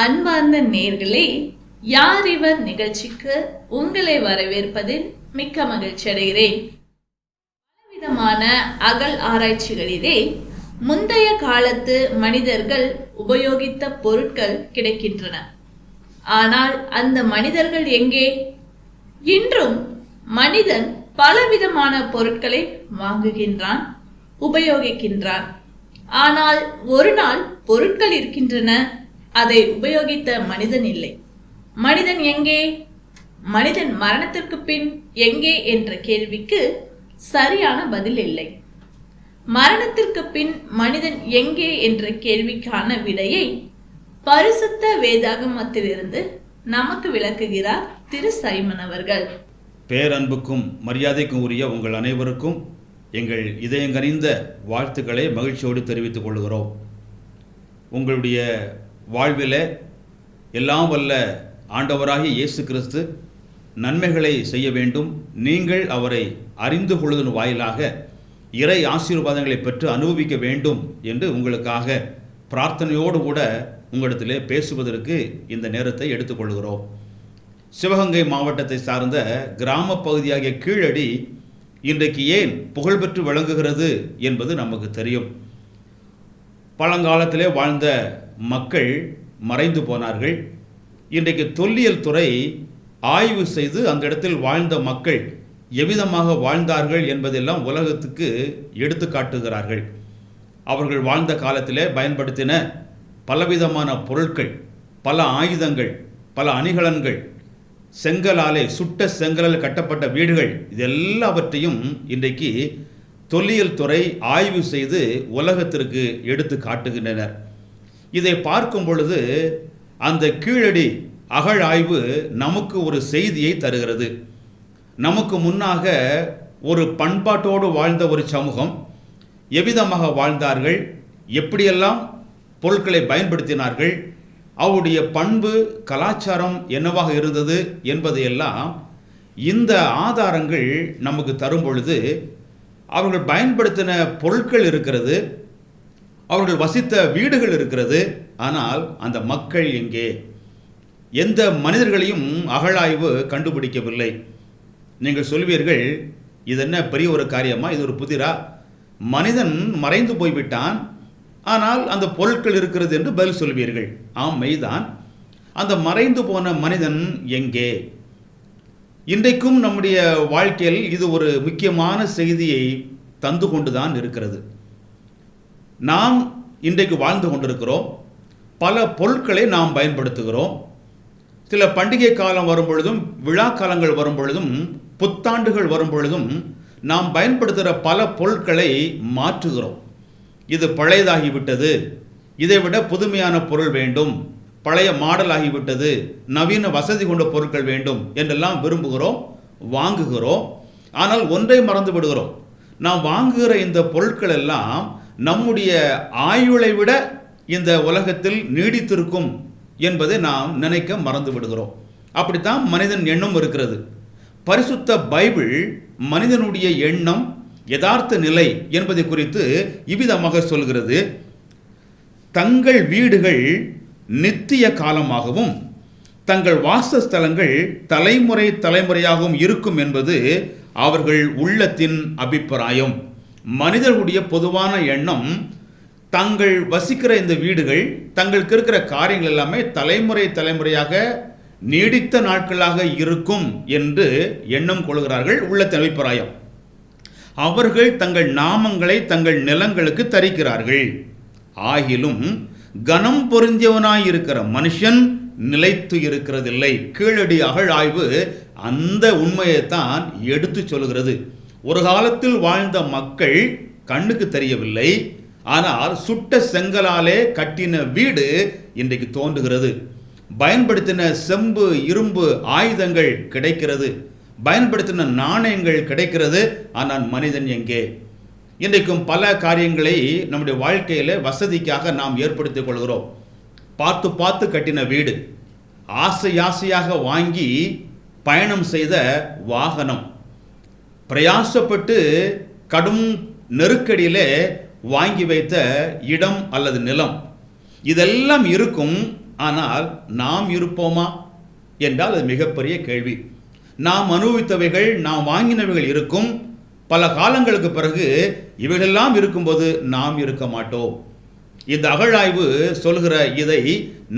அன்பார்ந்த நேர்களே யார் இவர் நிகழ்ச்சிக்கு உங்களை வரவேற்பதில் மிக்க மகிழ்ச்சி அடைகிறேன். பலவிதமான அகல் ஆராய்ச்சிகளிலே முந்தைய காலத்து மனிதர்கள் உபயோகித்த பொருட்கள் கிடைக்கின்றன. ஆனால் அந்த மனிதர்கள் எங்கே? இன்றும் மனிதன் பலவிதமான பொருட்களை வாங்குகின்றான் உபயோகிக்கின்றான். ஆனால் ஒரு நாள் பொருட்கள் இருக்கின்றன. அதை உபயோகித்த மனிதன் இல்லை. மனிதன் எங்கே? மனிதன் மரணத்திற்கு பின் எங்கே என்ற கேள்விக்கு சரியான பதில் இல்லை. மரணத்திற்கு பின் மனிதன் எங்கே என்ற கேள்விக்கான விடையை பரிசுத்த வேதாகமத்திலிருந்து நமக்கு விளக்குகிறார் திரு சைமன் அவர்கள். பேரன்புக்கும் மரியாதைக்கும் உரிய உங்கள் அனைவருக்கும் எங்கள் இதயங்கனிந்த வாழ்த்துக்களை மகிழ்ச்சியோடு தெரிவித்துக் கொள்கிறோம். உங்களுடைய வாழ்வில் எல்லாம் வல்ல ஆண்டவராகிய இயேசு கிறிஸ்து நன்மைகளை செய்ய வேண்டும். நீங்கள் அவரை அறிந்து கொள்வதன் வாயிலாக இறை ஆசீர்வாதங்களை பெற்று அனுபவிக்க வேண்டும் என்று உங்களுக்காக பிரார்த்தனையோடு கூட உங்களிடத்திலே பேசுவதற்கு இந்த நேரத்தை எடுத்துக்கொள்கிறோம். சிவகங்கை மாவட்டத்தை சார்ந்த கிராம பகுதியாகிய கீழடி இன்றைக்கு ஏன் புகழ்பெற்று விளங்குகிறது என்பது நமக்கு தெரியும். பழங்காலத்திலே வாழ்ந்த மக்கள் மறைந்து போனார்கள். இன்றைக்கு தொல்லியல் துறை ஆய்வு செய்து அந்த இடத்தில் வாழ்ந்த மக்கள் எவ்விதமாக வாழ்ந்தார்கள் என்பதெல்லாம் உலகத்துக்கு எடுத்து காட்டுகிறார்கள். அவர்கள் வாழ்ந்த காலத்திலே பயன்படுத்தின பலவிதமான பொருட்கள் பல ஆயுதங்கள் பல அணிகலன்கள் செங்கலாலே சுட்ட செங்கலால் கட்டப்பட்ட வீடுகள் இது எல்லாவற்றையும் இன்றைக்கு தொல்லியல் துறை ஆய்வு செய்து உலகத்திற்கு எடுத்து காட்டுகின்றனர். இதை பார்க்கும் பொழுது அந்த கீழடி அகழ் ஆய்வு நமக்கு ஒரு செய்தியை தருகிறது. நமக்கு முன்னாக ஒரு பண்பாட்டோடு வாழ்ந்த ஒரு சமூகம் எவ்விதமாக வாழ்ந்தார்கள் எப்படியெல்லாம் பொருட்களை பயன்படுத்தினார்கள் அவருடைய பண்பு கலாச்சாரம் என்னவாக இருந்தது என்பதையெல்லாம் இந்த ஆதாரங்கள் நமக்கு தரும் பொழுது அவர்கள் பயன்படுத்தின பொருட்கள் இருக்கிறது அவர்கள் வசித்த வீடுகள் இருக்கிறது ஆனால் அந்த மக்கள் எங்கே? எந்த மனிதர்களையும் அகழாய்வு கண்டுபிடிக்கவில்லை. நீங்கள் சொல்வீர்கள் இது என்ன பெரிய ஒரு காரியமா? இது ஒரு புதிரா? மனிதன் மறைந்து போய்விட்டான் ஆனால் அந்த பொருட்கள் இருக்கிறது என்று பதில் சொல்வீர்கள். ஆம் மெய்தான். அந்த மறைந்து போன மனிதன் எங்கே? இன்றைக்கும் நம்முடைய வாழ்க்கையில் இது ஒரு முக்கியமான செய்தியை தந்து கொண்டுதான் இருக்கிறது. நாம் இன்றைக்கு வாழ்ந்து கொண்டிருக்கிறோம். பல பொருட்களை நாம் பயன்படுத்துகிறோம். சில பண்டிகை காலம் வரும் பொழுதும் விழா காலங்கள் வரும் பொழுதும் புத்தாண்டுகள் வரும் பொழுதும் நாம் பயன்படுத்துகிற பல பொருட்களை மாற்றுகிறோம். இது பழையதாகிவிட்டது. இதை விட புதுமையான பொருள் வேண்டும். பழைய மாடல் ஆகிவிட்டது நவீன வசதி கொண்ட பொருட்கள் வேண்டும் என்றெல்லாம் விரும்புகிறோம் வாங்குகிறோம். ஆனால் ஒன்றை மறந்து விடுகிறோம். நாம் வாங்குகிற இந்த பொருட்கள் எல்லாம் நம்முடைய ஆயுளை விட இந்த உலகத்தில் நீடித்திருக்கும் என்பதை நாம் நினைக்க மறந்து விடுகிறோம். அப்படித்தான் மனிதன் எண்ணம் இருக்கிறது. பரிசுத்த பைபிள் மனிதனுடைய எண்ணம் யதார்த்த நிலை என்பதை குறித்து இவ்விதமாக சொல்கிறது. தங்கள் வீடுகள் நித்திய காலமாகவும் தங்கள் வாசஸ்தலங்கள் தலைமுறை தலைமுறையாகவும் இருக்கும் என்பது அவர்கள் உள்ளத்தின் அபிப்பிராயம். மனிதர்களுடைய பொதுவான எண்ணம் தங்கள் வசிக்கிற இந்த வீடுகள் தங்களுக்கு இருக்கிற காரியங்கள் எல்லாமே தலைமுறை தலைமுறையாக நீடித்த நாட்களாக இருக்கும் என்று எண்ணம் கொள்கிறார்கள் உள்ளத்தின் அபிப்பிராயம். அவர்கள் தங்கள் நாமங்களை தங்கள் நிலங்களுக்கு தரிக்கிறார்கள். ஆகிலும் கனம் பொருந்தியவனாயிருக்கிற மனுஷன் நிலைத்து இருக்கிறதில்லை. கீழடி அகழாய்வு அந்த உண்மையைத்தான் எடுத்து சொல்கிறது ஒரு காலத்தில் வாழ்ந்த மக்கள் கண்ணுக்கு தெரியவில்லை. ஆனால் சுட்ட செங்கலாலே கட்டின வீடு இன்றைக்கு தோன்றுகிறது. பயன்படுத்தின செம்பு இரும்பு ஆயுதங்கள் கிடைக்கிறது. பயன்படுத்தின நாணயங்கள் கிடைக்கிறது. ஆனால் மனிதன் எங்கே? இன்றைக்கும் பல காரியங்களை நம்முடைய வாழ்க்கையில் வசதிக்காக நாம் ஏற்படுத்திக் கொள்கிறோம். பார்த்து பார்த்து கட்டின வீடு ஆசை ஆசையாக வாங்கி பயணம் செய்த வாகனம். பிரயாசப்பட்டு கடும் நெருக்கடியிலே வாங்கி வைத்த இடம் அல்லது நிலம். இதெல்லாம் இருக்கும் ஆனால் நாம் இருப்போமா என்றால் அது மிகப்பெரிய கேள்வி. நாம் அனுபவித்தவைகள் நாம் வாங்கினவைகள் இருக்கும் பல காலங்களுக்கு பிறகு இவைகளெல்லாம் இருக்கும்போது நாம் இருக்க மாட்டோம். இந்த அகழாய்வு சொல்கிற இதை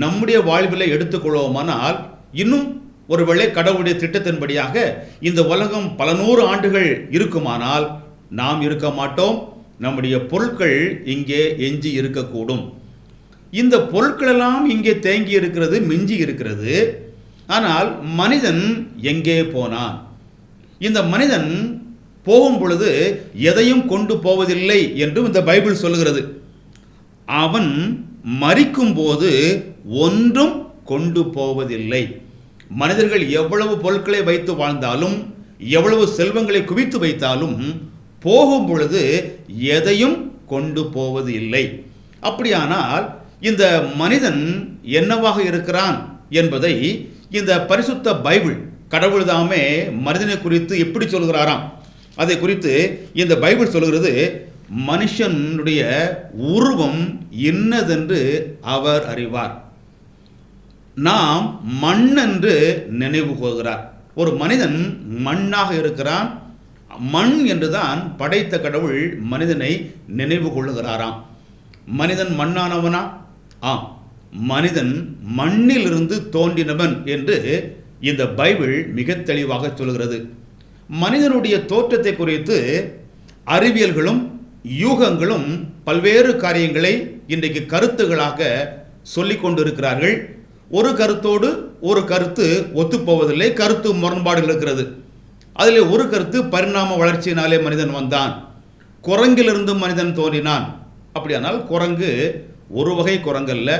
நம்முடைய வாழ்வில் எடுத்துக்கொள்வோமானால் இன்னும் ஒருவேளை கடவுளுடைய திட்டத்தின்படியாக இந்த உலகம் பல நூறு ஆண்டுகள் இருக்குமானால் நாம் இருக்க மாட்டோம். நம்முடைய பொருட்கள் இங்கே எஞ்சி இருக்கக்கூடும். இந்த பொருட்களெல்லாம் இங்கே தேங்கி இருக்கிறது மிஞ்சி இருக்கிறது. ஆனால் மனிதன் எங்கே போனான்? இந்த மனிதன் போகும் பொழுது எதையும் கொண்டு போவதில்லை என்றும் இந்த பைபிள் சொல்லுகிறது. அவன் மறிக்கும் போது ஒன்றும் கொண்டு போவதில்லை. மனிதர்கள் எவ்வளவு பொருட்களை வைத்து வாழ்ந்தாலும் எவ்வளவு செல்வங்களை குவித்து வைத்தாலும் போகும் பொழுது எதையும் கொண்டு போவது இல்லை அப்படியானால் இந்த மனிதன் என்னவாக இருக்கிறான் என்பதை இந்த பரிசுத்த பைபிள் கடவுள்தாமே மனிதனை குறித்து எப்படி சொல்கிறாராம்? அதை குறித்து இந்த பைபிள் சொல்கிறது மனுஷனுடைய உருவம் என்னதென்று அவர் அறிவார். நாம் மண் என்று நினைவு கூறுகிறார் ஒரு மனிதன் மண்ணாக இருக்கிறான் மண் என்றுதான் படைத்த கடவுள் மனிதனை நினைவு கொள்ளுகிறாராம். மனிதன் மண்ணானவனா? ஆம் மனிதன் மண்ணிலிருந்து தோன்றினவன் என்று இந்த பைபிள் மிக தெளிவாக சொல்கிறது மனிதனுடைய தோற்றத்தை குறித்து அறிவியல்களும் யூகங்களும் பல்வேறு காரியங்களை இன்றைக்கு கருத்துகளாக சொல்லி கொண்டிருக்கிறார்கள். ஒரு கருத்தோடு ஒரு கருத்து ஒத்துப்போவதில்லை கருத்து முரண்பாடுகள் இருக்கிறது. அதில் ஒரு கருத்து பரிணாம வளர்ச்சியினாலே மனிதன் வந்தான். குரங்கிலிருந்து மனிதன் தோன்றினான். அப்படியானால் குரங்கு ஒரு வகை குரங்கல்ல.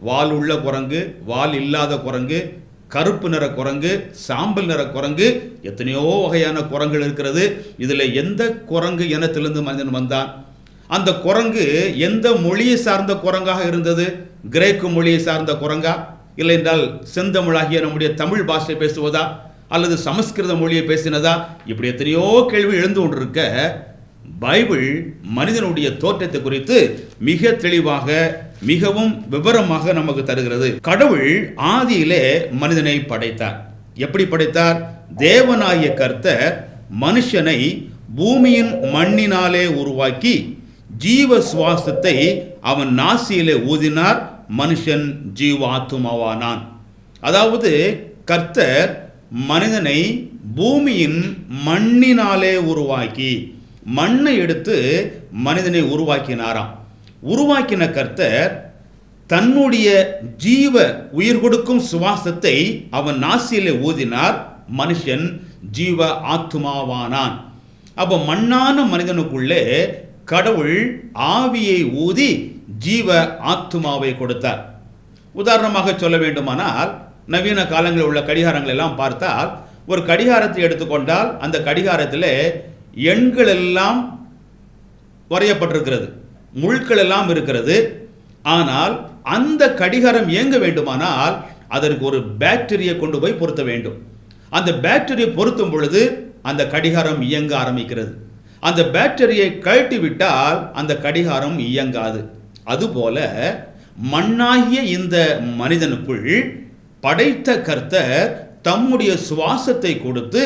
வால் உள்ள குரங்கு வால் இல்லாத குரங்கு கருப்பு நிற குரங்கு சாம்பல் நிற குரங்கு எத்தனையோ வகையான குரங்குகள் இருக்கிறது. இதில் எந்த குரங்கு இனத்திலிருந்து மனிதன் வந்தான்? அந்த குரங்கு எந்த மொழியை சார்ந்த குரங்காக இருந்தது? கிரேக்கு மொழியை சார்ந்த குரங்கா? இல்லை என்றால் செந்தமிழாகிய நம்முடைய தமிழ் பாஷை பேசுவதா? அல்லது சமஸ்கிருத மொழியை பேசினதா? இப்படி எத்தனையோ கேள்வி எழுந்து கொண்டிருக்க பைபிள் மனிதனுடைய தோற்றத்தை குறித்து மிக தெளிவாக மிகவும் விவரமாக நமக்கு தருகிறது. கடவுள் ஆதியிலே மனிதனை படைத்தார். எப்படி படைத்தார்? தேவனாகிய கர்த்தர் மனுஷனை பூமியின் மண்ணினாலே உருவாக்கி ஜீவ சுவாசத்தை அவன் நாசியிலே ஊதினார். மனுஷன் ஜீவாத்துமாவானான் அதாவது கர்த்தர் மனிதனை பூமியின் மண்ணினாலே உருவாக்கி மண்ணை எடுத்து மனிதனை உருவாக்கினாராம். உருவாக்கின கர்த்தர் தன்னுடைய ஜீவ உயிர் கொடுக்கும் சுவாசத்தை அவன் நாசியிலே ஊதினார். மனுஷன் ஜீவ ஆத்துமாவானான். அப்போ மண்ணான மனிதனுக்குள்ளே கடவுள் ஆவியை ஊதி ஜீவ ஆத்துமாவை கொடுத்தார். உதாரணமாக சொல்ல வேண்டுமானால் நவீன காலங்களில் உள்ள கடிகாரங்கள் எல்லாம் பார்த்தால் ஒரு கடிகாரத்தை எடுத்துக்கொண்டால் அந்த கடிகாரத்தில் எண்கள் எல்லாம் வரையப்பட்டிருக்கிறது. முள்கள் எல்லாம் இருக்கிறது. ஆனால் அந்த கடிகாரம் இயங்க வேண்டுமானால் அதற்கு ஒரு பேட்டரியை கொண்டு போய் பொருத்த வேண்டும். அந்த பேட்டரியை பொருத்தும் பொழுது அந்த கடிகாரம் இயங்க ஆரம்பிக்கிறது. அந்த பேட்டரியை கழட்டி விட்டால் அந்த கடிகாரம் இயங்காது. அதுபோல மண்ணாகிய இந்த மனிதனுக்குள் படைத்த கர்த்தர் தம்முடைய சுவாசத்தை கொடுத்து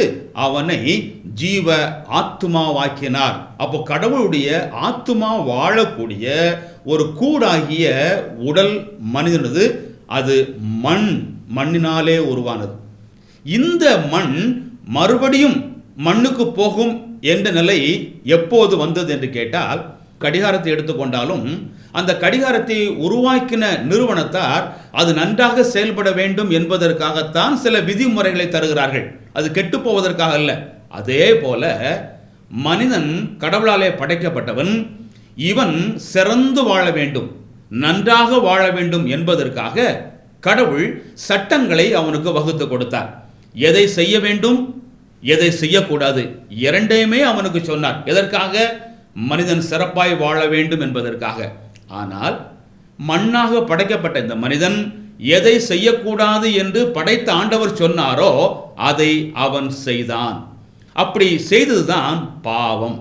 அவனை ஜீவ ஆத்துமாவாக்கினார். அப்போ கடவுளுடைய ஆத்துமா வாழக்கூடிய ஒரு கூடாகிய உடல் மனிதனது அது மண் மண்ணினாலே உருவானது. இந்த மண் மறுபடியும் மண்ணுக்கு போகும் என்ற நிலை எப்போது வந்தது என்று கேட்டால் கடிகாரத்தை எடுத்துக்கொண்டாலும் அந்த கடிகாரத்தை உருவாக்கின நிறுவனத்தார் அது நன்றாக செயல்பட வேண்டும் என்பதற்காகத்தான் சில விதிமுறைகளை தருகிறார்கள். அது கெட்டு போவதற்காக அல்ல. அதே போல மனிதன் கடவுளாலே படைக்கப்பட்டவன் இவன் சிறந்து வாழ வேண்டும் நன்றாக வாழ வேண்டும் என்பதற்காக கடவுள் சட்டங்களை அவனுக்கு வகுத்து கொடுத்தார். எதை செய்ய வேண்டும்? எதை செய்யக்கூடாது? இரண்டையுமே அவனுக்கு சொன்னார். எதற்காக? மனிதன் சிறப்பாய் வாழ வேண்டும் என்பதற்காக. ஆனால் மண்ணாக படைக்கப்பட்ட இந்த மனிதன் எதை செய்யக்கூடாது என்று படைத்த ஆண்டவர் சொன்னாரோ அதை அவன் செய்தான். அப்படி செய்ததுதான் பாவம்.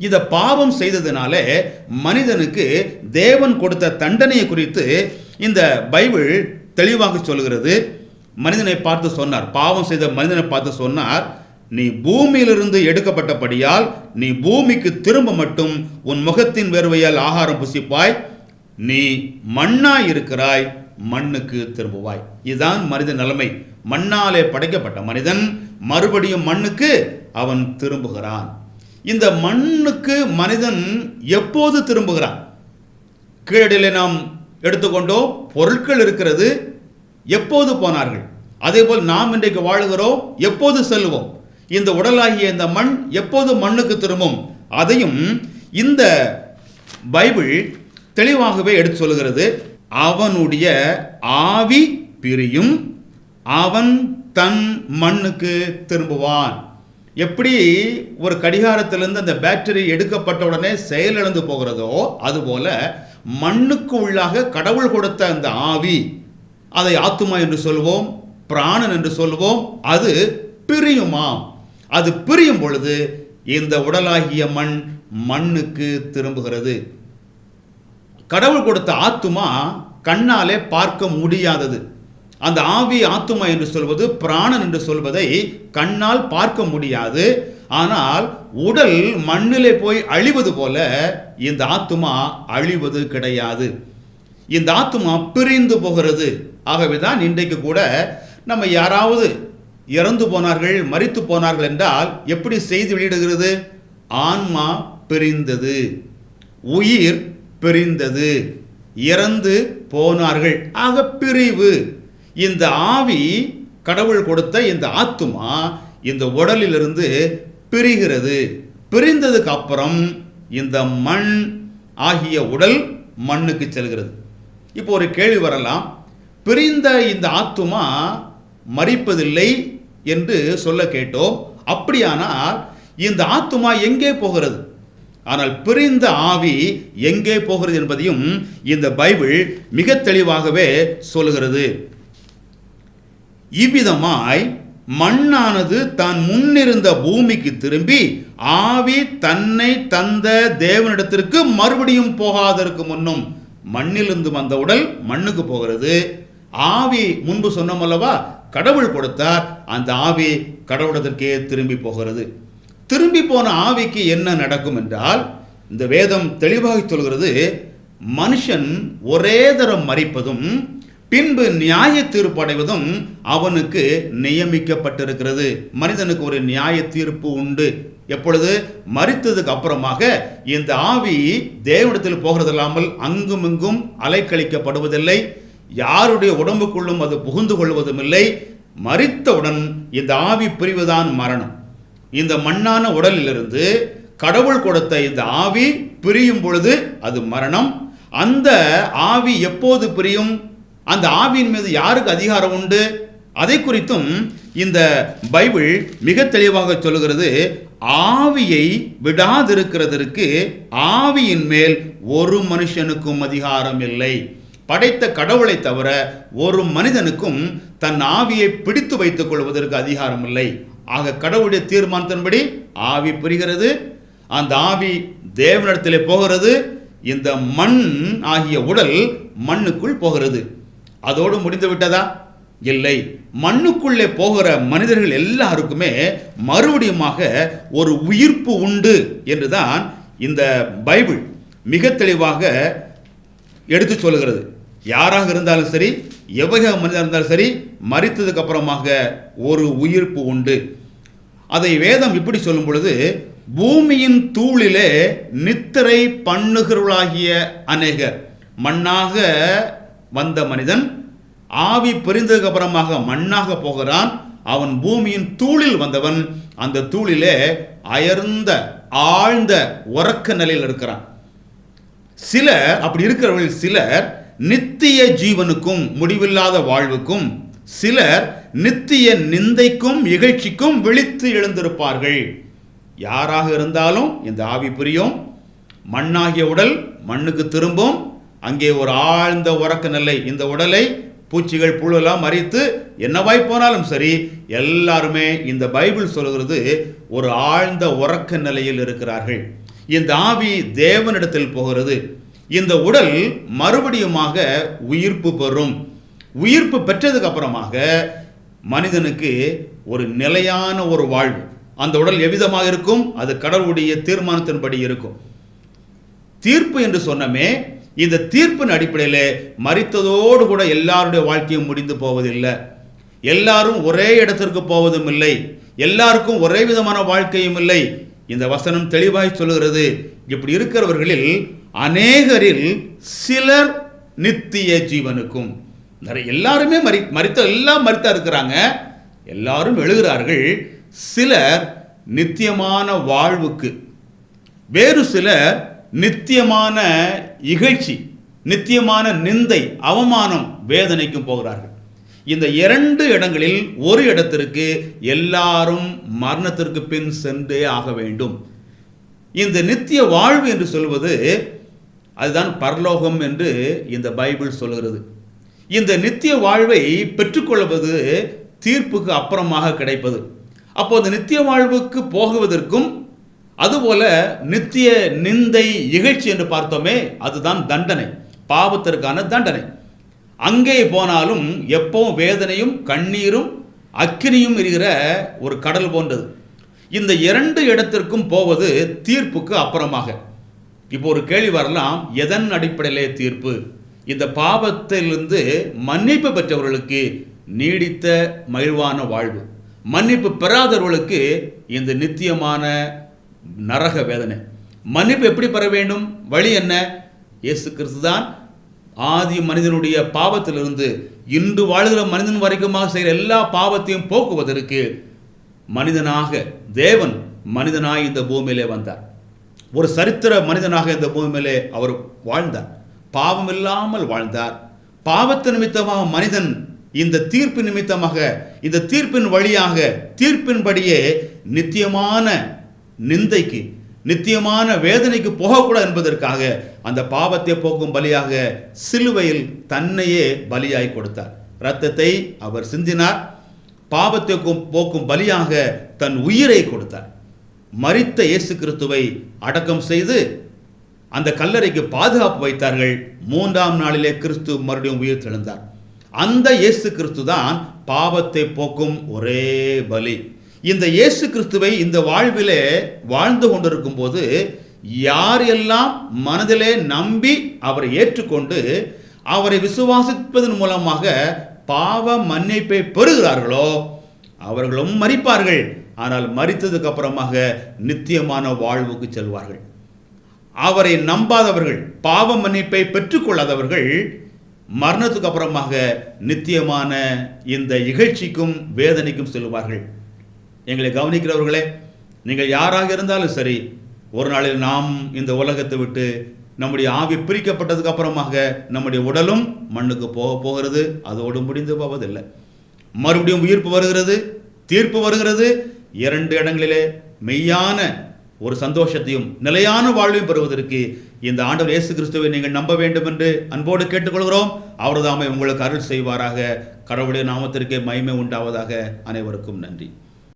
இத பாவம் செய்ததுனாலே மனிதனுக்கு தேவன் கொடுத்த தண்டனையை குறித்து இந்த பைபிள் தெளிவாக சொல்கிறது மனிதனை பார்த்து சொன்னார். பாவம் செய்த மனிதனை பார்த்து சொன்னார். நீ பூமியிலிருந்து எடுக்கப்பட்டபடியால் நீ பூமிக்கு திரும்ப மட்டும் உன் முகத்தின் வேர்வையால் ஆகாரம் புசிப்பாய். நீ மண்ணாய் இருக்கிறாய் மண்ணுக்கு திரும்புவாய். இதுதான் மனித நிலைமை. மண்ணாலே படைக்கப்பட்ட மனிதன் மறுபடியும் மண்ணுக்கு அவன் திரும்புகிறான். இந்த மண்ணுக்கு மனிதன் எப்போது திரும்புகிறான்? கீழடியிலே நாம் எடுத்துக்கொண்டோம் பொருட்கள் இருக்கிறது எப்போது போனார்கள்? அதேபோல் நாம் இன்றைக்கு வாழுகிறோம் எப்போது செல்வோம்? இந்த உடலாகிய இந்த மண் எப்போது மண்ணுக்கு திரும்பும்? அதையும் இந்த பைபிள் தெளிவாகவே எடுத்து சொல்லுகிறது. அவனுடைய ஆவி பிரியும் அவன் தன் மண்ணுக்கு திரும்புவான். எப்படி ஒரு கடிகாரத்திலிருந்து அந்த பேட்டரி எடுக்கப்பட்ட உடனே செயலிழந்து போகிறதோ அதுபோல மண்ணுக்கு உள்ளாக கடவுள் கொடுத்த அந்த ஆவி அதை ஆத்துமா என்று சொல்வோம் பிராணன் என்று சொல்வோம் அது பிரியுமாம். அது பிரியும் பொழுது இந்த உடலாகிய மண் மண்ணுக்கு திரும்புகிறது. கடவுள் கொடுத்த ஆத்துமா கண்ணாலே பார்க்க முடியாதது. அந்த ஆவி ஆத்துமா என்று சொல்வது பிராணன் என்று சொல்வதை கண்ணால் பார்க்க முடியாது. ஆனால் உடல் மண்ணிலே போய் அழிவது போல இந்த ஆத்துமா அழிவது கிடையாது. இந்த ஆத்துமா பிரிந்து போகிறது. ஆகவேதான் இன்றைக்கு கூட நம்ம யாராவது இறந்து போனார்கள் மறித்து போனார்கள் என்றால் எப்படி செய்தி வெளியிடுகிறது? ஆன்மா பிரிந்தது உயிர் பிரிந்தது இறந்து போனார்கள். ஆக பிரிவு. இந்த ஆவி கடவுள் கொடுத்த இந்த ஆத்துமா இந்த உடலிலிருந்து பிரிகிறது. பிரிந்ததுக்கு அப்புறம் இந்த மண் ஆகிய உடல் மண்ணுக்கு செல்கிறது. இப்போ ஒரு கேள்வி வரலாம். பிரிந்த இந்த ஆத்துமா மறிப்பதில்லை என்று சொல்ல கேட்டோம். அப்படியானால் இந்த ஆத்துமா எங்கே போகிறது? ஆனால் பிரிந்த ஆவி எங்கே போகிறது என்பதையும் இந்த பைபிள் மிக தெளிவாகவே சொல்கிறது இவ்விதமாய் மண்ணானது தான் முன்னிருந்த பூமிக்கு திரும்பி ஆவி தன்னை தந்த தேவனிடத்திற்கு மறுபடியும் போகாதற்கு முன்னும் மண்ணிலிருந்து வந்த உடல் மண்ணுக்கு போகிறது. ஆவி முன்பு சொன்னோம் அல்லவா? கடவுள் கொடுத்தார் அந்த ஆவி கடவுளத்திற்கே திரும்பி போகிறது. திரும்பி போன ஆவிக்கு என்ன நடக்கும் என்றால் இந்த வேதம் தெளிவாக சொல்கிறது மனுஷன் ஒரே தரம் மறிப்பதும் பின்பு நியாய தீர்ப்பு அடைவதும் அவனுக்கு நியமிக்கப்பட்டிருக்கிறது. மனிதனுக்கு ஒரு நியாய தீர்ப்பு உண்டு. எப்பொழுது? மறித்ததுக்கு அப்புறமாக இந்த ஆவி தேவனிடத்தில் போகிறது இல்லாமல் அங்கும் இங்கும் அலைக்கழிக்கப்படுவதில்லை. யாருடைய உடம்புக்குள்ளும் அது புகுந்து கொள்வதும் இல்லை. மறித்தவுடன் இந்த ஆவி பிரிவுதான் மரணம். இந்த மண்ணான உடலிலிருந்து கடவுள் கொடுத்த இந்த ஆவி பிரியும் பொழுது அது மரணம். அந்த ஆவி எப்போது பிரியும்? அந்த ஆவியின் மீது யாருக்கு அதிகாரம் உண்டு? அதை குறித்தும் இந்த பைபிள் மிக தெளிவாக சொல்லுகிறது. ஆவியை விடாதிருக்கிறதற்கு ஆவியின் மேல் ஒரு மனுஷனுக்கும் அதிகாரம் இல்லை. படைத்த கடவுளை தவிர ஒரு மனிதனுக்கும் தன் ஆவியை பிடித்து வைத்துக் கொள்வதற்கு அதிகாரம் இல்லை ஆக கடவுளுடைய தீர்மானத்தின்படி ஆவி புரிகிறது. அந்த ஆவி தேவனிடத்திலே போகிறது. இந்த மண் ஆகிய உடல் மண்ணுக்குள் போகிறது. அதோடு முடிந்து விட்டதா? இல்லை. மண்ணுக்குள்ளே போகிற மனிதர்கள் எல்லாருக்குமே மறுபடியுமாக ஒரு உயிர்ப்பு உண்டு என்றுதான் இந்த பைபிள் மிக தெளிவாக எடுத்து சொல்லுகிறது. யாராக இருந்தாலும் சரி எவ்வகை மனிதனாக இருந்தாலும் சரி மறித்ததுக்கு அப்புறமாக ஒரு உயிர்ப்பு உண்டு. அதை வேதம் இப்படி சொல்லும் பொழுது பூமியின் தூளிலே நித்திரை பண்ணுகிறவளாகிய அநேகர். மண்ணாக வந்த மனிதன் ஆவி பிரிந்ததுக்கு அப்புறமாக மண்ணாக போகிறான். அவன் பூமியின் தூளில் வந்தவன் அந்த தூளிலே அயர்ந்த ஆழ்ந்த உறக்க நிலையில் இருக்கிறான். சிலர் அப்படி இருக்கிறவர்கள் சிலர் நித்திய ஜீவனுக்கும் முடிவில்லாத வாழ்வுக்கும் சிலர் நித்திய நிந்தைக்கும் இகழ்ச்சிக்கும் விழித்து எழுந்திருப்பார்கள். யாராக இருந்தாலும் இந்த ஆவி புரியும். மண்ணாகிய உடல் மண்ணுக்கு திரும்பும். அங்கே ஒரு ஆழ்ந்த உறக்க நிலை. இந்த உடலை பூச்சிகள் புழுலாம் மறித்து என்னவாய் போனாலும் சரி எல்லாருமே இந்த பைபிள் சொல்கிறது ஒரு ஆழ்ந்த உறக்க நிலையில் இருக்கிறார்கள். இந்த ஆவி தேவனிடத்தில் போகிறது. இந்த உடல் மறுபடியுமாக உயிர்ப்பு பெறும். உயிர்ப்பு பெற்றதுக்கு அப்புறமாக மனிதனுக்கு ஒரு நிலையான ஒரு வாழ்வு. அந்த உடல் எவ்விதமாக இருக்கும்? அது கடவுளுடைய தீர்மானத்தின்படி இருக்கும். தீர்ப்பு என்று சொன்னமே இந்த தீர்ப்பின் அடிப்படையில் மறித்ததோடு கூட எல்லாருடைய வாழ்க்கையும் முடிந்து போவதில்லை. எல்லாரும் ஒரே இடத்திற்கு போவதும் இல்லை. எல்லாருக்கும் ஒரே விதமான வாழ்க்கையும் இல்லை. இந்த வசனம் தெளிவாய் சொல்லுகிறது. இப்படி இருக்கிறவர்களில் அநேகரில் சிலர் நித்திய ஜீவனுக்கும். நிறைய எல்லாருமே மறி மறித்த எல்லாம் மறித்தா இருக்கிறாங்க. எல்லாரும் எழுகிறார்கள் சிலர் நித்தியமான வாழ்வுக்கு. வேறு சிலர் நித்தியமான இகழ்ச்சி நித்தியமான நிந்தை அவமானம் வேதனைக்கும் போகிறார்கள். இந்த இரண்டு இடங்களில் ஒரு இடத்திற்கு எல்லாரும் மரணத்திற்கு பின் சென்றே ஆக வேண்டும். இந்த நித்திய வாழ்வு என்று சொல்வது அதுதான் பரலோகம் என்று இந்த பைபிள் சொல்கிறது. இந்த நித்திய வாழ்வை பெற்றுக்கொள்வது தீர்ப்புக்கு அப்புறமாக கிடைப்பது. அப்போ அந்த நித்திய வாழ்வுக்கு போகுவதற்கும் அதுபோல நித்திய நிந்தை இகழ்ச்சி என்று பார்த்தோமே அதுதான் தண்டனை பாவத்திற்கான தண்டனை. அங்கே போனாலும் எப்பவும் வேதனையும் கண்ணீரும் அக்கினியும் இருக்கிற ஒரு கடல் போன்றது. இந்த இரண்டு இடத்திற்கும் போவது தீர்ப்புக்கு அப்புறமாக. இப்போ ஒரு கேள்வி வரலாம் எதன் அடிப்படையிலே தீர்ப்பு? இந்த பாவத்திலிருந்து மன்னிப்பு பெற்றவர்களுக்கு நீடித்த மகிழ்வான வாழ்வு. மன்னிப்பு பெறாதவர்களுக்கு இந்த நித்தியமான நரக வேதனை. மன்னிப்பு எப்படி பெற வேண்டும்? வழி என்ன? இயேசு கிறிஸ்து தான் ஆதி மனிதனுடைய பாவத்திலிருந்து இன்று வாழ்கிற மனிதன் வரைக்குமாக செய்கிற எல்லா பாவத்தையும் போக்குவதற்கு மனிதனாக தேவன் மனிதனாய் இந்த பூமியிலே வந்தார். ஒரு சரித்திர மனிதனாக இந்த பூமியிலே அவர் வாழ்ந்தார். பாவம் இல்லாமல் வாழ்ந்தார். பாவத்து நிமித்தமாக மனிதன் இந்த தீர்ப்பு நிமித்தமாக இந்த தீர்ப்பின் வழியாக தீர்ப்பின்படியே நித்தியமான நிந்தைக்கு நித்தியமான வேதனைக்கு போகக்கூடாது என்பதற்காக அந்த பாவத்தை போக்கும் பலியாக சிலுவையில் தன்னையே பலியாய் கொடுத்தார். இரத்தத்தை அவர் சிந்தினார். பாவத்தை போக்கும் பலியாக தன் உயிரை கொடுத்தார். மறித்த இயேசு கிறிஸ்துவை அடக்கம் செய்து அந்த கல்லறைக்கு பாதுகாப்பு வைத்தார்கள். மூன்றாம் நாளிலே கிறிஸ்து மறுபடியும் உயிர் தெழுந்தார் அந்த இயேசு கிறிஸ்து தான் பாவத்தை போக்கும் ஒரே பலி. இந்த இயேசு கிறிஸ்துவை இந்த வாழ்விலே வாழ்ந்து கொண்டிருக்கும் போது யார் எல்லாம் மனதிலே நம்பி அவரை ஏற்றுக்கொண்டு அவரை விசுவாசிப்பதன் மூலமாக பாவ மன்னிப்பை பெறுகிறார்களோ அவர்களும் மறிப்பார்கள் ஆனால் மறித்ததுக்கு அப்புறமாக நித்தியமான வாழ்வுக்கு செல்வார்கள். அவரை நம்பாதவர்கள் பாவ மன்னிப்பை பெற்றுக்கொள்ளாதவர்கள் மரணத்துக்கு அப்புறமாக நித்தியமான இந்த இகழ்ச்சிக்கும் வேதனைக்கும் செல்வார்கள். எங்களை கவனிக்கிறவர்களே நீங்கள் யாராக இருந்தாலும் சரி ஒரு நாளில் நாம் இந்த உலகத்தை விட்டு நம்முடைய ஆவி பிரிக்கப்பட்டதுக்கு அப்புறமாக நம்முடைய உடலும் மண்ணுக்கு போக போகிறது. அதோடு முடிந்து போவதில்லை. மறுபடியும் உயிர்ப்பு வருகிறது தீர்ப்பு வருகிறது. இரண்டு இடங்களிலே மெய்யான ஒரு சந்தோஷத்தையும் நிலையான வாழ்வையும் பெறுவதற்கு இந்த ஆண்டவர் இயேசு கிறிஸ்துவை நீங்கள் நம்ப வேண்டும் என்று அன்போடு கேட்டுக்கொள்கிறோம். அவர் தாமே உங்களுக்கு அருள் செய்வாராக. கடவுளுடைய நாமத்திற்கே மகிமை உண்டாவதாக அனைவருக்கும் நன்றி.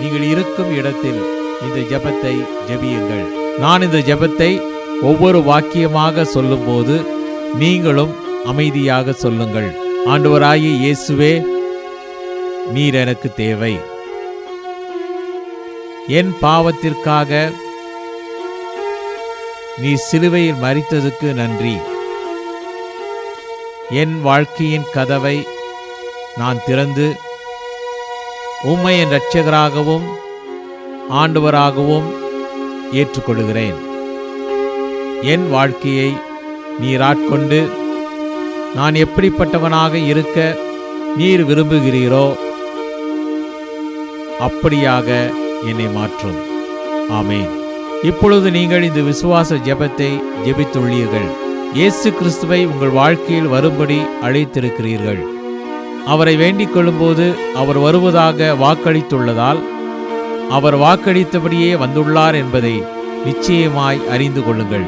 நீங்கள் இருக்கும் இடத்தில் இந்த ஜெபத்தை ஜெபியுங்கள். நான் இந்த ஜெபத்தை ஒவ்வொரு வாக்கியமாக சொல்லும்போது நீங்களும் அமைதியாக சொல்லுங்கள். ஆண்டவராகிய இயேசுவே நீர் எனக்கு தேவை. என் பாவத்திற்காக நீ சிலுவையில் மறித்ததுக்கு நன்றி. என் வாழ்க்கையின் கதவை நான் திறந்து உம்மை என் இரட்சகராகவும் ஆண்டவராகவும் ஏற்றுக்கொள்கிறேன் என் வாழ்க்கையை நீராட்கொண்டு நான் எப்படிப்பட்டவனாக இருக்க நீர் விரும்புகிறீரோ அப்படியாக என்னை மாற்றும். ஆமேன். இப்பொழுது நீங்கள் இந்த விசுவாச ஜெபத்தை ஜெபித்துள்ளீர்கள். இயேசு கிறிஸ்துவை உங்கள் வாழ்க்கையில் வரும்படி அழைத்திருக்கிறீர்கள். அவரை வேண்டிக் கொள்ளும்போது அவர் வருவதாக வாக்களித்துள்ளதால் அவர் வாக்களித்தபடியே வந்துள்ளார் என்பதை நிச்சயமாய் அறிந்து கொள்ளுங்கள்.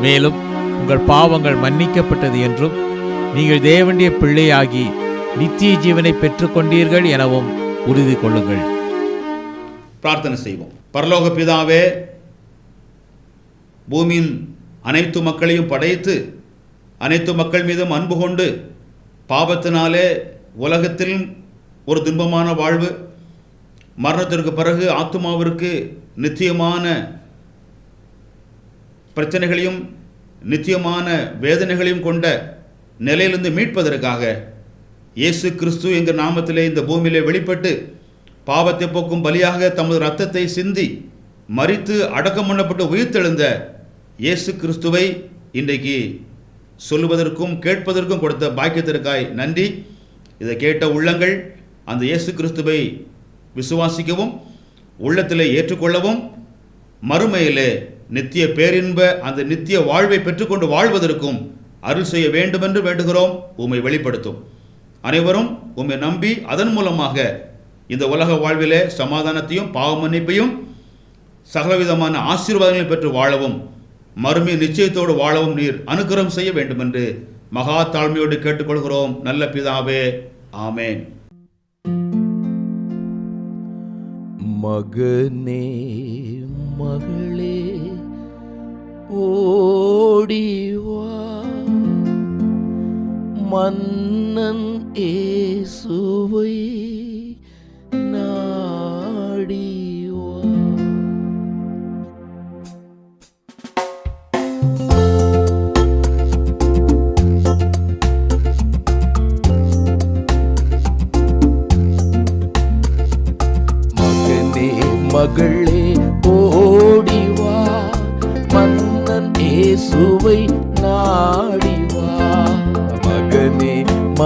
மேலும் உங்கள் பாவங்கள் மன்னிக்கப்பட்டது என்றும் நீங்கள் தேவனுடைய பிள்ளையாகி நித்திய ஜீவனை பெற்றுக்கொண்டீர்கள் எனவும் உறுதி கொள்ளுங்கள். பிரார்த்தனை செய்வோம். பரலோக பிதாவே பூமியின் அனைத்து மக்களையும் படைத்து அனைத்து மக்கள் மீதும் அன்பு கொண்டு பாவத்தினாலே உலகத்தில் ஒரு துன்பமான வாழ்வு. மரணத்திற்கு பிறகு ஆத்துமாவிற்கு நித்தியமான பிரச்சனைகளையும் நித்தியமான வேதனைகளையும் கொண்ட நிலையிலிருந்து மீட்பதற்காக இயேசு கிறிஸ்து எங்கள் நாமத்திலே இந்த பூமியிலே வெளிப்பட்டு பாவத்தை போக்கும் பலியாக தமது ரத்தத்தை சிந்தி மறித்து அடக்கம் பண்ணப்பட்டு உயிர்த்தெழுந்த இயேசு கிறிஸ்துவை இன்றைக்கு சொல்லுவதற்கும் கேட்பதற்கும் கொடுத்த பாக்கியத்திற்காய் நன்றி. இதை கேட்ட உள்ளங்கள் அந்த இயேசு கிறிஸ்துவை விசுவாசிக்கவும் உள்ளத்திலே ஏற்றுக்கொள்ளவும் மறுமையிலே நித்திய பேரின்ப அந்த நித்திய வாழ்வை பெற்றுக்கொண்டு வாழ்வதற்கும் அருள் செய்ய வேண்டுமென்று வேண்டுகிறோம். உம்மை வெளிப்படுத்தும். அனைவரும் உம்மை நம்பி அதன் மூலமாக இந்த உலக வாழ்விலே சமாதானத்தையும் பாவ மன்னிப்பையும் சகலவிதமான ஆசீர்வாதங்களை பெற்று வாழவும் மறுமை நிச்சயத்தோடு வாழவும் நீர் அனுகிரகம் செய்ய வேண்டுமென்று மகா தாழ்மையோடு கேட்டுக்கொள்கிறோம். நல்ல பிதாவே ஆமேன். மகனே மகளே ஓடிவா மன்னன் ஏசுவை நாடி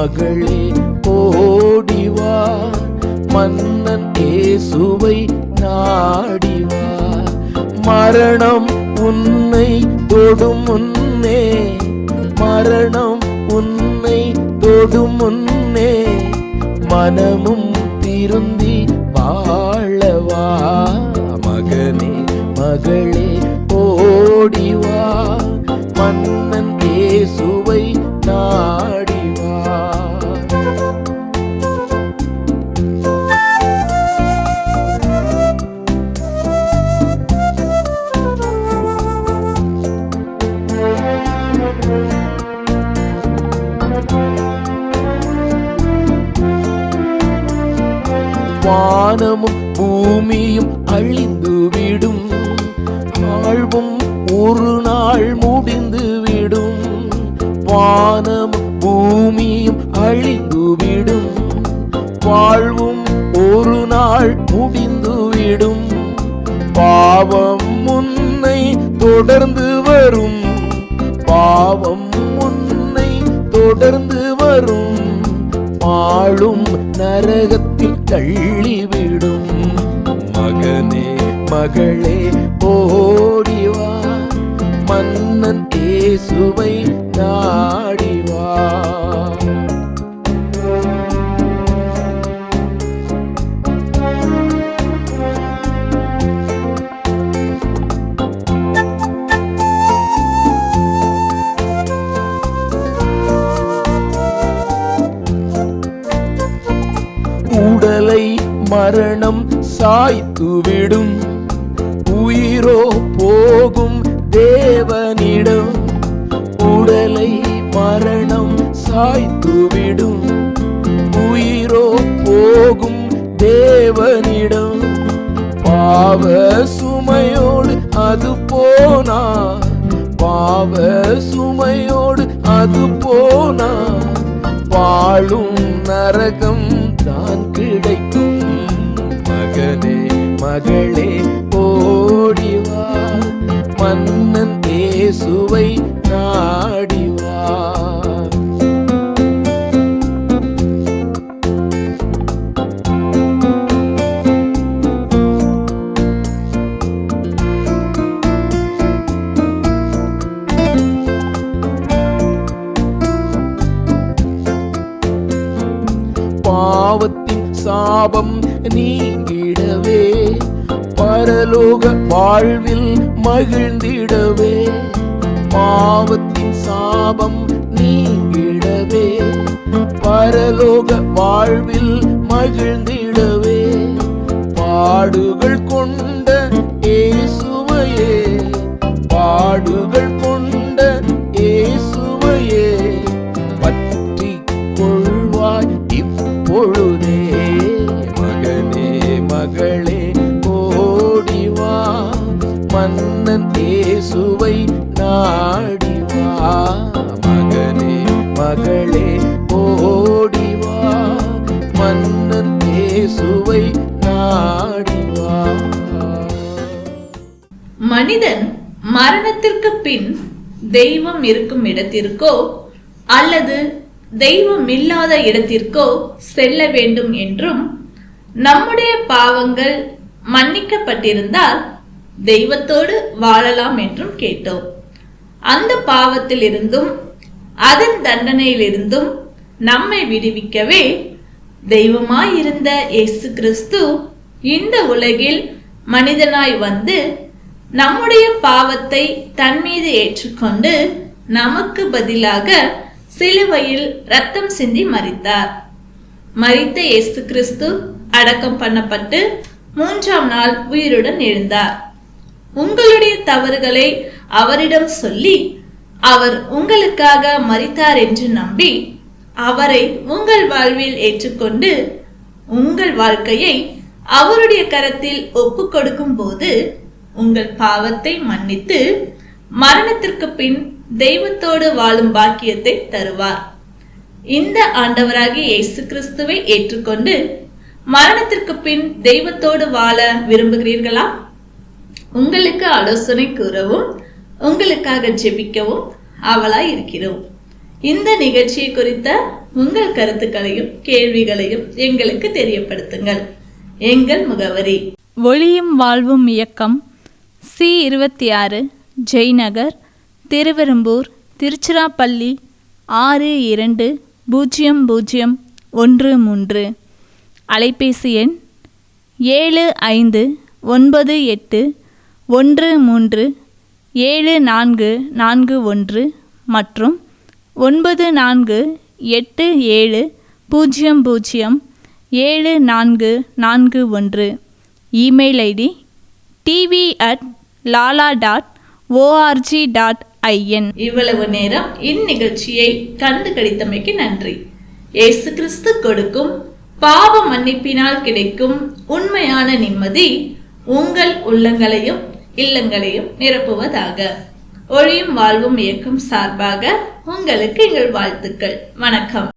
மகளே ஓடிவா மன்னன் இயேசுவை நாடிவா மரணம் உன்னை தொடும் முன்னே மரணம் உன்னை தொடும் முன்னே மனமும் திருந்தி வாழவா வானமும் பூமியும் அழிந்துவிடும். ஆழ்வும் ஒரு நாள் மகளே ஓடிவா மன்னன் தேசுவை நாடிவா உடலை மரணம் சாய்த்துவிடும். வாழும் நரகம் மகிழ்ந்திடவே பாவத்தின் சாபம் நீங்கிடவே. பரலோக வாழ்வில் மகிழ்ந்து அண்ணன் தேசுவை நாடிவா. மகனே மகளே ஓடிவா. மன்னன் தேசுவை நாடிவா. மனிதன் மரணத்திற்கு பின் தெய்வம் இருக்கும் இடத்திற்கோ அல்லது தெய்வம் இல்லாத இடத்திற்கோ செல்ல வேண்டும் என்றும் நம்முடைய பாவங்கள் மன்னிக்கப்பட்டிருந்தால் தெய்வத்தோடு வாழலாம் என்றும் கேட்டோம். அந்த பாவத்திலிருந்தும் அதன் தண்டனையிலிருந்தும் நம்மை விடுவிக்கவே தெய்வமாயிருந்த இயேசு கிறிஸ்து இந்த உலகில் மனிதனாய் வந்து நம்முடைய பாவத்தை தன் மீது ஏற்றுக்கொண்டு நமக்கு பதிலாக சிலுவையில் ரத்தம் சிந்தி மரித்தார். மறித்த இயேசு கிறிஸ்து அடக்கம் பண்ணப்பட்டு மூன்றாம் நாள் உயிருடன் எழுந்தார். உங்களுடைய தவறுகளை அவரிடம் சொல்லி அவர் உங்களுக்காக மறித்தார் என்று நம்பி அவரை உங்கள் வாழ்வில் ஏற்றுக்கொண்டு உங்கள் வாழ்க்கையை அவருடைய கரத்தில் ஒப்பு கொடுக்கும் போது உங்கள் பாவத்தை மன்னித்து மரணத்திற்கு பின் தெய்வத்தோடு வாழும் பாக்கியத்தை தருவார். இந்த ஆண்டவராகிய இயேசு கிறிஸ்துவை ஏற்றுக்கொண்டு மரணத்திற்கு பின் தெய்வத்தோடு வாழ விரும்புகிறீர்களா? உங்களுக்கு ஆலோசனை கூறவும் உங்களுக்காக ஜெபிக்கவும் ஆவலாய் இருக்கிறோம். இந்த நிகழ்ச்சியை குறித்த உங்கள் கருத்துக்களையும் கேள்விகளையும் எங்களுக்கு தெரியப்படுத்துங்கள். எங்கள் முகவரி. ஒளியும் வாழ்வும் இயக்கம் சி இருபத்தி ஆறு ஜெய்நகர் திருவெரும்பூர் திருச்சிராப்பள்ளி ஆறு இரண்டு பூஜ்ஜியம் பூஜ்ஜியம் ஒன்று மூன்று. அலைபேசி எண் ஏழு ஐந்து ஒன்பது எட்டு ஒன்று மூன்று ஏழு நான்கு நான்கு ஒன்று மற்றும் ஒன்பது நான்கு எட்டு ஏழு பூஜ்ஜியம் பூஜ்ஜியம் ஏழு நான்கு நான்கு ஒன்று. Email ID TV at Lala dot ORG dot IN. இவ்வளவு நேரம் இந்நிகழ்ச்சியை கண்டு கழித்தமைக்கு நன்றி. ஏசு கிறிஸ்து கொடுக்கும் பாவ மன்னிப்பினால் கிடைக்கும் உண்மையான நிம்மதி உங்கள் உள்ளங்களையும் இல்லங்களையும் நிரப்புவதாக. ஒளியும் வாழ்வும் இயக்கம் சார்பாக உங்களுக்கு எங்கள் வாழ்த்துக்கள். வணக்கம்.